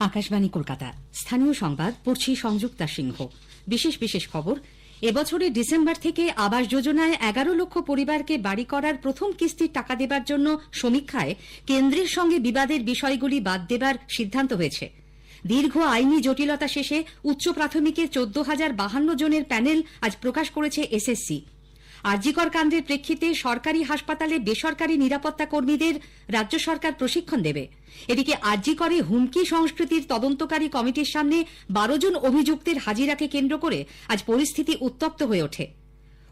আকাশবাণী কলকাতা। স্থানীয় সংবাদ, পড়ছি সংযুক্তা সিংহ। বিশেষ বিশেষ খবর এবছরের ডিসেম্বর থেকে আবাস যোজনায় এগারো লক্ষ পরিবারকে বাড়ি করার প্রথম কিস্তির টাকা দেবার জন্য সমীক্ষায় কেন্দ্রের সঙ্গে বিবাদের বিষয়গুলি বাদ দেবার সিদ্ধান্ত হয়েছে। দীর্ঘ আইনি জটিলতা শেষে উচ্চ প্রাথমিকের চোদ্দ হাজার বাহান্ন জনের প্যানেল আজ প্রকাশ করেছে এসএসসি। আরজিকর কাণ্ডের প্রেক্ষিতে সরকারি হাসপাতালে বেসরকারি নিরাপত্তা কর্মীদের রাজ্য সরকার প্রশিক্ষণ দেবে। এদিকে আরজিকরে হুমকি সংস্কৃতির তদন্তকারী কমিটির সামনে বারো জন অভিযুক্তের হাজিরাকে কেন্দ্র করে আজ পরিস্থিতি উত্তপ্ত হয়ে ওঠে।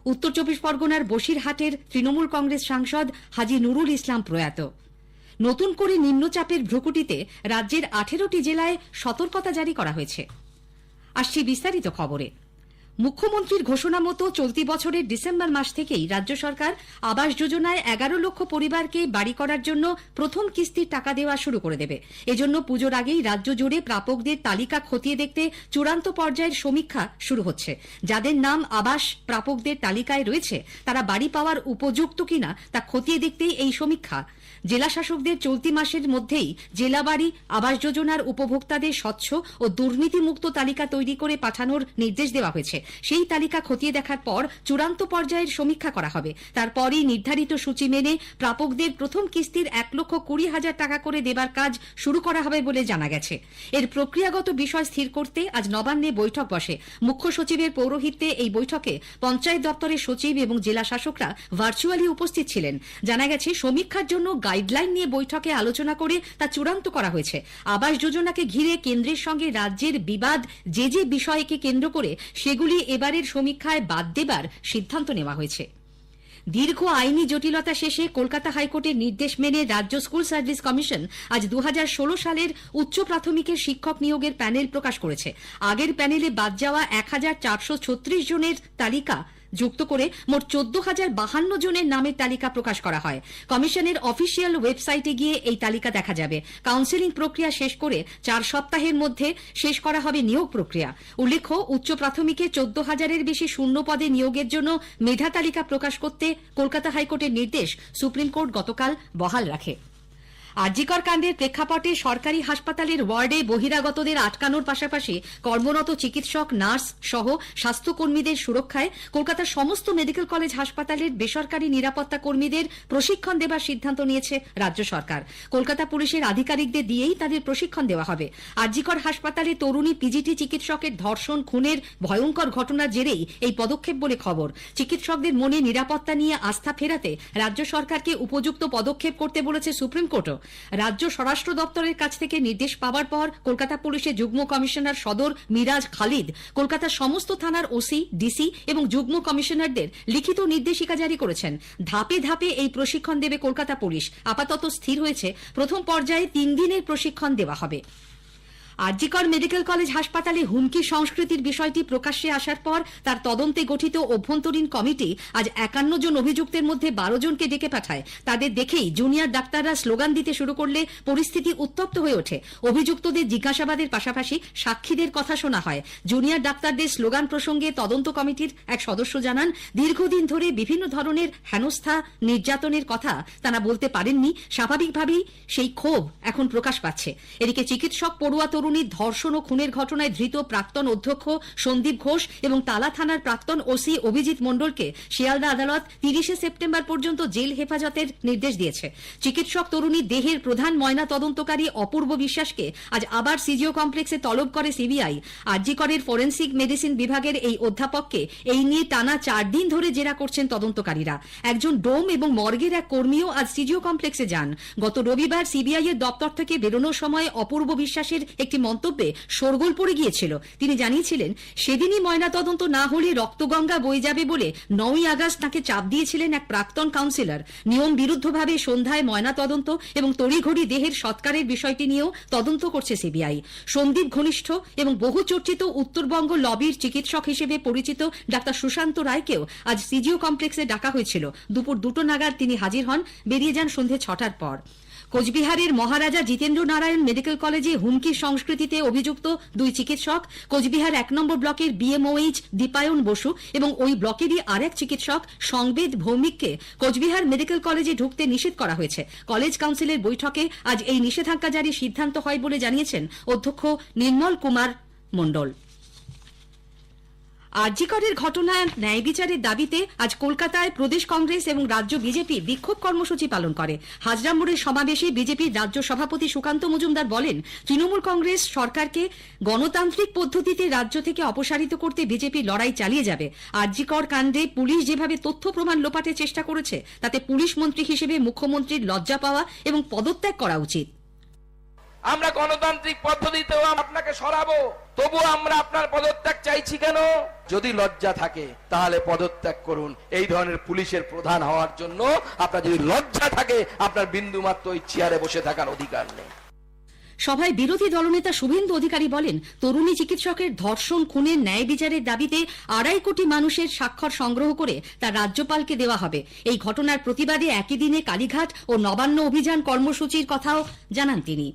উত্তর চব্বিশ পরগনার বসিরহাটের তৃণমূল কংগ্রেস সাংসদ হাজি নুরুল ইসলাম প্রয়াত। নতুন করে নিম্নচাপের ভ্রুকুটিতে রাজ্যের আঠেরোটি জেলায় সতর্কতা জারি করা হয়েছে। আসছি বিস্তারিত খবরে। মুখ্যমন্ত্রীর ঘোষণা মতো চলতি বছরের ডিসেম্বর মাস থেকেই রাজ্য সরকার আবাস যোজনায় এগারো লক্ষ পরিবারকে বাড়ি করার জন্য প্রথম কিস্তির টাকা দেওয়া শুরু করে দেবে। এজন্য পুজোর আগেই রাজ্য জুড়ে প্রাপকদের তালিকা খতিয়ে দেখতে চূড়ান্ত পর্যায়ের সমীক্ষা শুরু হচ্ছে। যাদের নাম আবাস প্রাপকদের তালিকায় রয়েছে, তারা বাড়ি পাওয়ার উপযুক্ত কিনা তা খতিয়ে দেখতেই এই সমীক্ষা জেলা শাসকদের চলতি মাসের মধ্যেই জেলা বাড়ি আবাস যোজনার উপভোক্তাদের স্বচ্ছ ও দুর্নীতিমুক্ত তালিকা তৈরি করে পাঠানোর নির্দেশ দেওয়া হয়েছে। সেই তালিকা খতিয়ে দেখার পর চূড়ান্ত পর্যায়ের সমীক্ষা করা হবে। তারপরই নির্ধারিত সূচি মেনে প্রাপকদের প্রথম কিস্তির এক লক্ষ কুড়ি হাজার টাকা করে দেবার কাজ শুরু করা হবে বলে জানা গেছে। এর প্রক্রিয়াগত বিষয় স্থির করতে আজ নবান্নে বৈঠক বসে। মুখ্য সচিবের পৌরোহিত্যে এই বৈঠকে পঞ্চায়েত দপ্তরের সচিব এবং জেলা শাসকরা ভার্চুয়ালি উপস্থিত ছিলেন। জানা গেছে, সমীক্ষার জন্য গাইডলাইন নিয়ে বৈঠকে আলোচনা করে তা চূড়ান্ত করা হয়েছে। আবাস যোজনাকে ঘিরে কেন্দ্রের সঙ্গে রাজ্যের বিবাদ যে যে বিষয়কে কেন্দ্র করে সেগুলি এবারের সমীক্ষায় বাদ দেবার সিদ্ধান্ত নেওয়া হয়েছে। দীর্ঘ আইনি জটিলতা শেষে কলকাতা হাইকোর্টের নির্দেশ মেনে রাজ্য স্কুল সার্ভিস কমিশন আজ দু হাজার ষোলো সালের উচ্চ প্রাথমিকের শিক্ষক নিয়োগের প্যানেল প্রকাশ করেছে। আগের প্যানেলে বাদ যাওয়া এক হাজার চারশো ছত্রিশ জনের তালিকা যুক্ত করে মোট চোদ্দ হাজার বাহান্ন জনের নামের তালিকা প্রকাশ করা হয়। কমিশনের অফিসিয়াল ওয়েবসাইটে গিয়ে এই তালিকা দেখা যাবে। কাউন্সেলিং প্রক্রিয়া শেষ করে চার সপ্তাহের মধ্যে শেষ করা হবে নিয়োগ প্রক্রিয়া। উল্লেখ্য, উচ্চ প্রাথমিকে চোদ্দ হাজারের বেশি শূন্য পদে নিয়োগের জন্য মেধা তালিকা প্রকাশ করতে কলকাতা হাইকোর্টের নির্দেশ সুপ্রিম কোর্ট গতকাল বহাল রাখে। আরজিকর কাণ্ডের প্রেক্ষাপটে সরকারি হাসপাতালের ওয়ার্ডে বহিরাগতদের আটকানোর পাশাপাশি কর্মরত চিকিৎসক, নার্স সহ স্বাস্থ্যকর্মীদের সুরক্ষায় কলকাতার সমস্ত মেডিকেল কলেজ হাসপাতালের বেসরকারি নিরাপত্তা কর্মীদের প্রশিক্ষণ দেবার সিদ্ধান্ত নিয়েছে রাজ্য সরকার। কলকাতা পুলিশের আধিকারিকদের দিয়েই তাদের প্রশিক্ষণ দেওয়া হবে। আরজিকর হাসপাতালে তরুণী পিজিটি চিকিৎসকের ধর্ষণ, খুনের ভয়ঙ্কর ঘটনার জেরেই এই পদক্ষেপ বলে খবর। চিকিৎসকদের মনে নিরাপত্তা নিয়ে আস্থা ফেরাতে রাজ্য সরকারকে উপযুক্ত পদক্ষেপ করতে বলেছে সুপ্রিম কোর্টও। রাজ্য স্বরাষ্ট্র দপ্তরের কাছ থেকে নির্দেশ পাওয়ার পর কলকাতা পুলিশের যুগ্ম কমিশনার সদর মিরাজ খালিদ কলকাতার সমস্ত থানার ওসি, ডিসি এবং যুগ্ম কমিশনারদের লিখিত নির্দেশিকা জারি করেছেন। ধাপে ধাপে এই প্রশিক্ষণ দেবে কলকাতা পুলিশ। আপাতত স্থির হয়েছে। প্রথম পর্যায়ে তিন দিনের প্রশিক্ষণ দেওয়া হবে। আরজিকর মেডিকেল কলেজ হাসপাতালে হুমকি সংস্কৃতির বিষয়টি প্রকাশ্যে আসার পর তার তদন্তে গঠিত অভ্যন্তরীণ কমিটি আজ একান্ন জন অভিযুক্তের মধ্যে বারো জনকে ডেকে পাঠায়। তাদের দেখেই জুনিয়র ডাক্তাররা স্লোগান দিতে শুরু করলে পরিস্থিতি উত্তপ্ত হয়ে ওঠে। অভিযুক্তদের জিজ্ঞাসাবাদের পাশাপাশি সাক্ষীদের কথা শোনা হয়। জুনিয়র ডাক্তারদের স্লোগান প্রসঙ্গে তদন্ত কমিটির এক সদস্য জানান, দীর্ঘদিন ধরে বিভিন্ন ধরনের হেনস্থা, নির্যাতনের কথা তারা বলতে পারেননি। স্বাভাবিকভাবেই সেই ক্ষোভ এখন প্রকাশ পাচ্ছে। এদিকে চিকিৎসক পড়ুয়া তরুণীর ধর্ষণ ও খুনের ঘটনায় ধৃত প্রাক্তন অধ্যক্ষ সন্দীপ ঘোষ এবং তালা থানার প্রাক্তন ওসি অভিজিৎ মণ্ডলকে শিয়ালদা আদালত তিরিশে সেপ্টেম্বর পর্যন্ত জেল হেফাজতের নির্দেশ দিয়েছে। চিকিৎসক তরুণীর দেহের প্রধান ময়না তদন্তকারী অপূর্ব বিশ্বাসকে আজ আবার সিজিও কমপ্লেক্সে তলব করে সিবিআই। আরজিকরের ফরেন্সিক মেডিসিন বিভাগের এই অধ্যাপককে এই নিয়ে টানা চার দিন ধরে জেরা করছেন তদন্তকারীরা। একজন ডোম এবং মর্গের এক কর্মীও আজ সিজিও কমপ্লেক্সে যান। গত রবিবার সিবিআই এর দপ্তর থেকে বেরোনোর সময় অপূর্ব বিশ্বাসের একটি মন্তব্যে শোরগোল পড়ে গিয়েছিল। তিনি জানিয়েছিলেন, সেদিনই ময়নাতদন্ত না হলে রক্তগঙ্গা বয়ে যাবে বলে নয়ই আগস্ট তাকে চাপ দিয়েছিলেন এক প্রাক্তন কাউন্সিলর। নিয়ম বিরুদ্ধভাবে সন্ধ্যায় ময়নাতদন্ত এবং তড়িঘড়ি দেহের সৎকারের বিষয়টি নিয়েও তদন্ত করছে সিবিআই। সন্দীপ ঘনিষ্ঠ এবং বহু চর্চিত উত্তরবঙ্গ লবির চিকিৎসক হিসেবে পরিচিত ডাক্তার সুশান্ত রায়কেও আজ সিজিও কমপ্লেক্সে ডাকা হয়েছিল। দুপুর দুটো নাগাদ তিনি হাজির হন। বেরিয়ে যান সন্ধে ছটার পর। কোচবিহারের মহারাজা জিতেন্দ্র নারায়ণ মেডিকেল কলেজে হুমকির সংস্কৃতিতে অভিযুক্ত দুই চিকিৎসক, কোচবিহার এক নম্বর ব্লকের বিএমওএইচ দীপায়ন বসু এবং ওই ব্লকেরই আরেক চিকিৎসক সংবেদ ভৌমিককে কোচবিহার মেডিকেল কলেজে ঢুকতে নিষেধ করা হয়েছে। কলেজ কাউন্সিলের বৈঠকে আজ এই নিষেধাজ্ঞা জারির সিদ্ধান্ত হয় বলে জানিয়েছেন অধ্যক্ষ নির্মল কুমার মণ্ডল। আরজিকরের ঘটনায় ন্যায় বিচারের দাবিতে আজ কলকাতায় প্রদেশ কংগ্রেস এবং রাজ্য বিজেপি বিক্ষোভ কর্মসূচি পালন করে। হাজরা মোড়ের সমাবেশে বিজেপির রাজ্য সভাপতি সুকান্ত মজুমদার বলেন, তৃণমূল কংগ্রেস সরকারকে গণতান্ত্রিক পদ্ধতিতে রাজ্য থেকে অপসারিত করতে বিজেপি লড়াই চালিয়ে যাবে। আরজিকর কাণ্ডে পুলিশ যেভাবে তথ্য প্রমাণ লোপাটের চেষ্টা করেছে, তাতে পুলিশ মন্ত্রী হিসেবে মুখ্যমন্ত্রীর লজ্জা পাওয়া এবং পদত্যাগ করা উচিত। আমরা গণতান্ত্রিক পদ্ধতিতেও আপনাকে সরাবো। তবু আমরা আপনার পদত্যাগ চাইছি কেন? যদি লজ্জা থাকে, তাহলে পদত্যাগ করুন। এই ধরনের পুলিশের প্রধান হওয়ার জন্য আপনার যদি লজ্জা থাকে, আপনার বিন্দু মাত্র ওই চেয়ারে বসে থাকার অধিকার নেই। সভায় বিরোধী দলনেতা শুভেন্দু অধিকারী বলেন, তরুণী চিকিৎসকের ধর্ষণ, খুনের ন্যায় বিচারের দাবিতে আড়াই কোটি মানুষের স্বাক্ষর সংগ্রহ করে তা রাজ্যপালকে দেওয়া হবে। এই ঘটনার প্রতিবাদে একই দিনে কালীঘাট ও নবান্ন অভিযান কর্মসূচির কথাও জানান তিনি।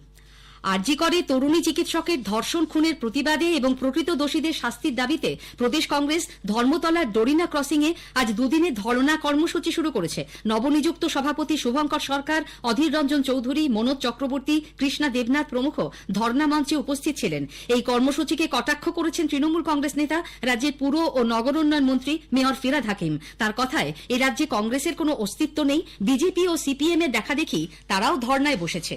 আরজি করে তরুণী চিকিৎসকের ধর্ষণ খুনের প্রতিবাদে এবং প্রকৃত দোষীদের শাস্তির দাবিতে প্রদেশ কংগ্রেস ধর্মতলার ডরিনা ক্রসিং এ আজ দুদিনের ধর্ণা কর্মসূচি শুরু করেছে। নবনিযুক্ত সভাপতি শুভঙ্কর সরকার, অধীর রঞ্জন চৌধুরী, মনোজ চক্রবর্তী, কৃষ্ণা দেবনাথ প্রমুখ ধর্ণা মঞ্চে উপস্থিত ছিলেন। এই কর্মসূচিকে কটাক্ষ করেছেন তৃণমূল কংগ্রেস নেতা, রাজ্যের পুর ও নগর উন্নয়ন মন্ত্রী মেয়র ফিরাদ হাকিম। তার কথায়, এ রাজ্যে কংগ্রেসের কোনো অস্তিত্ব নেই, বিজেপি ও সিপিএম এর দেখা দেখি তারাও ধর্নায় বসেছে।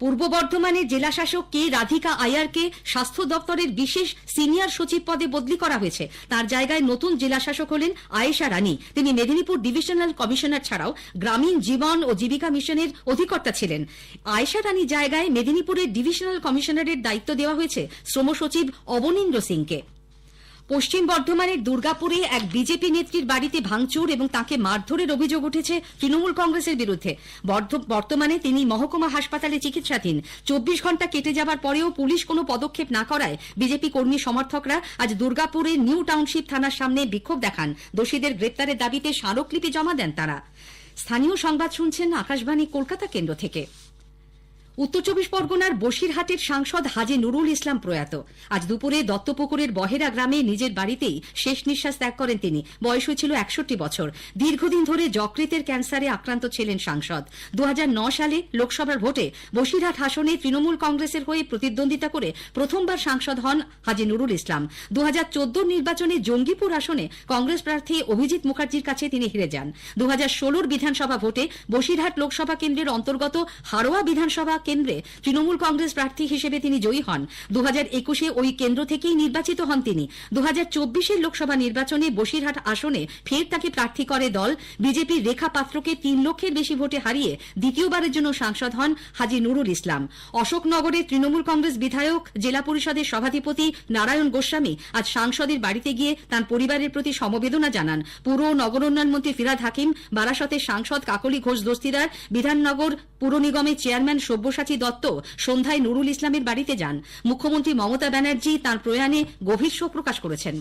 পূর্ব বর্ধমানের জেলাশাসক কে রাধিকা আয়ারকে স্বাস্থ্য দপ্তরের বিশেষ সিনিয়র সচিব পদে বদলি করা হয়েছে। তার জায়গায় নতুন জেলাশাসক হলেন আয়েশা রানী। তিনি মেদিনীপুর ডিভিশনাল কমিশনার ছাড়াও গ্রামীণ জীবন ও জীবিকা মিশনের অধিকর্তা ছিলেন। আয়েশা রানী জায়গায় মেদিনীপুরের ডিভিশনাল কমিশনারের দায়িত্ব দেওয়া হয়েছে শ্রম সচিব অবনীন্দ্র সিংকে। পশ্চিম বর্ধমানের দুর্গাপুরে এক বিজেপি নেত্রীর বাড়িতে ভাঙচুর এবং তাকে মারধরের অভিযোগ উঠেছে তৃণমূল কংগ্রেসের বিরুদ্ধে। বর্তমানে তিনি মহকুমা হাসপাতালে চিকিৎসাধীন। চব্বিশ ঘণ্টা কেটে যাবার পরেও পুলিশ কোনো পদক্ষেপ না করায় বিজেপি কর্মী সমর্থকরা আজ দুর্গাপুরের নিউ টাউনশিপ থানার সামনে বিক্ষোভ দেখান। দোষীদের গ্রেপ্তারের দাবিতে স্মারকলিপি জমা দেন তারা। স্থানীয় সংবাদ শুনছেন আকাশবাণী, কলকাতা কেন্দ্র থেকে। উত্তর চব্বিশ পরগনার বসিরহাটের সাংসদ হাজি নুরুল ইসলাম প্রয়াত। আজ দুপুরে দত্তপুকুরের বহেরা গ্রামে নিজের বাড়িতেই শেষ নিঃশ্বাস ত্যাগ করেন তিনি। বয়স হয়েছিল একষট্টি বছর। দীর্ঘদিন ধরে যকৃতের ক্যান্সারে আক্রান্ত ছিলেন সাংসদ। দু সালে লোকসভার ভোটে বসিরহাট আসনে তৃণমূল কংগ্রেসের হয়ে প্রতিদ্বন্দ্বিতা করে প্রথমবার সাংসদ হন হাজি নুরুল ইসলাম। দু হাজার নির্বাচনে জঙ্গিপুর আসনে কংগ্রেস প্রার্থী অভিজিৎ মুখার্জির কাছে তিনি হেরে যান। দু হাজার বিধানসভা ভোটে বসিরহাট লোকসভা কেন্দ্রের অন্তর্গত হারোয়া বিধানসভা কেন্দ্রে তৃণমূল কংগ্রেস প্রার্থী হিসেবে তিনি জয়ী হন। দু হাজার একুশে ওই কেন্দ্র থেকেই নির্বাচিত হন তিনি। দু হাজার চব্বিশের লোকসভা নির্বাচনে বসিরহাট আসনে ফের তাকে প্রার্থী করে দল। বিজেপির রেখা পাত্রকে তিন লক্ষের বেশি ভোটে হারিয়ে দ্বিতীয়বারের জন্য সাংসদ হন হাজি নুরুল ইসলাম। অশোকনগরে তৃণমূল কংগ্রেস বিধায়ক, জেলা পরিষদের সভাধিপতি নারায়ণ গোস্বামী আজ সাংসদের বাড়িতে গিয়ে তার পরিবারের প্রতি সমবেদনা জানান। পুর নগর উন্নয়ন মন্ত্রী ফিরাদ হাকিম, বারাসতের সাংসদ কাকলি ঘোষ দস্তিদার, বিধাননগর পুর নিগমের চেয়ারম্যান সব্যসাচী দত্ত সন্ধ্যায় নুরুল ইসলামের বাড়িতে যান। মুখ্যমন্ত্রী মমতা ব্যানার্জি তাঁর প্রয়াণে গভীর শোক প্রকাশ করেছেন।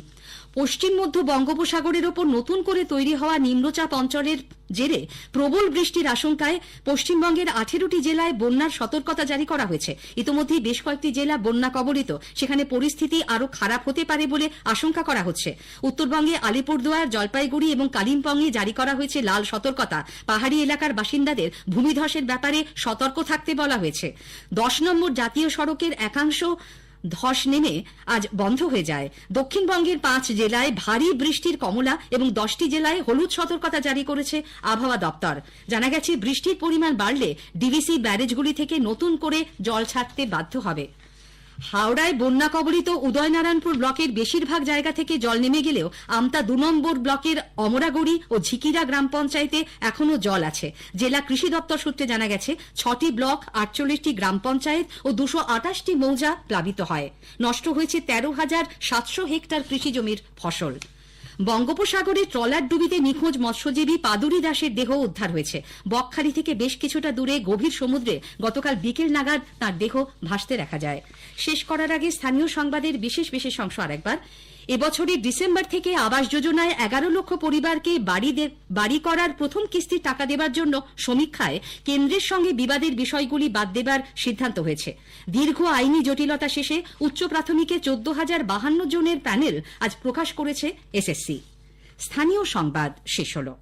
পশ্চিম মধ্য বঙ্গোপসাগরের ওপর নতুন করে তৈরি হওয়া নিম্নচাপ অঞ্চলের জেরে প্রবল বৃষ্টির আশঙ্কায় পশ্চিমবঙ্গের আঠেরোটি জেলায় বন্যার সতর্কতা জারি করা হয়েছে। ইতিমধ্যেই বেশ কয়েকটি জেলা বন্যা কবলিত। সেখানে পরিস্থিতি আরও খারাপ হতে পারে বলে আশঙ্কা করা হচ্ছে। উত্তরবঙ্গে আলিপুরদুয়ার, জলপাইগুড়ি এবং কালিম্পংয়ে জারি করা হয়েছে লাল সতর্কতা। পাহাড়ি এলাকার বাসিন্দাদের ভূমিধসের ব্যাপারে সতর্ক থাকতে বলা হয়েছে। দশ নম্বর জাতীয় সড়কের একাংশ ধস নেমে আজ বন্ধ হয়ে যায়। দক্ষিণবঙ্গের পাঁচ জেলায় ভারী বৃষ্টির কমলা এবং দশটি জেলায় হলুদ সতর্কতা জারি করেছে আবহাওয়া দপ্তর। জানা গেছে, বৃষ্টির পরিমাণ বাড়লে ডিভিসি ব্যারেজগুলি থেকে নতুন করে জল ছাড়তে বাধ্য হবে। হাওড়ায় বন্যা কবলিত উদয়নারায়ণপুর ব্লকের বেশিরভাগ জায়গা থেকে জল নেমে গেলেও আমতা দু নম্বর ব্লকের অমরাগড়ি ও ঝিকিরা গ্রাম পঞ্চায়েতে এখনও জল আছে। জেলা কৃষি দপ্তর সূত্রে জানা গেছে, ছটি ব্লক, আটচল্লিশটি গ্রাম পঞ্চায়েত ও দুশো আটাশটি মৌজা প্লাবিত হয়। নষ্ট হয়েছে তেরো হাজার সাতশো হেক্টর কৃষি জমির ফসল। বঙ্গোপসাগরে ট্রলার ডুবিতে নিখোঁজ মৎস্যজীবী পাদুরি দাসের দেহ উদ্ধার হয়েছে। বকখালি থেকে বেশ কিছুটা দূরে গভীর সমুদ্রে গতকাল বিকেল নাগাদ তার দেহ ভাসতে দেখা যায়। শেষ করার আগে স্থানীয় সংবাদের বিশেষ বিশেষ অংশ আরেকবার। এবছরের ডিসেম্বর থেকে আবাস যোজনায় এগারো লক্ষ পরিবারকে বাড়ি করার প্রথম কিস্তির টাকা দেবার জন্য সমীক্ষায় কেন্দ্রের সঙ্গে বিবাদের বিষয়গুলি বাদ দেবার সিদ্ধান্ত হয়েছে। দীর্ঘ আইনি জটিলতা শেষে উচ্চ প্রাথমিকে চোদ্দ হাজার বাহান্ন জনের প্যানেল আজ প্রকাশ করেছে এসএসসি। স্থানীয় সংবাদ শেষ হলো।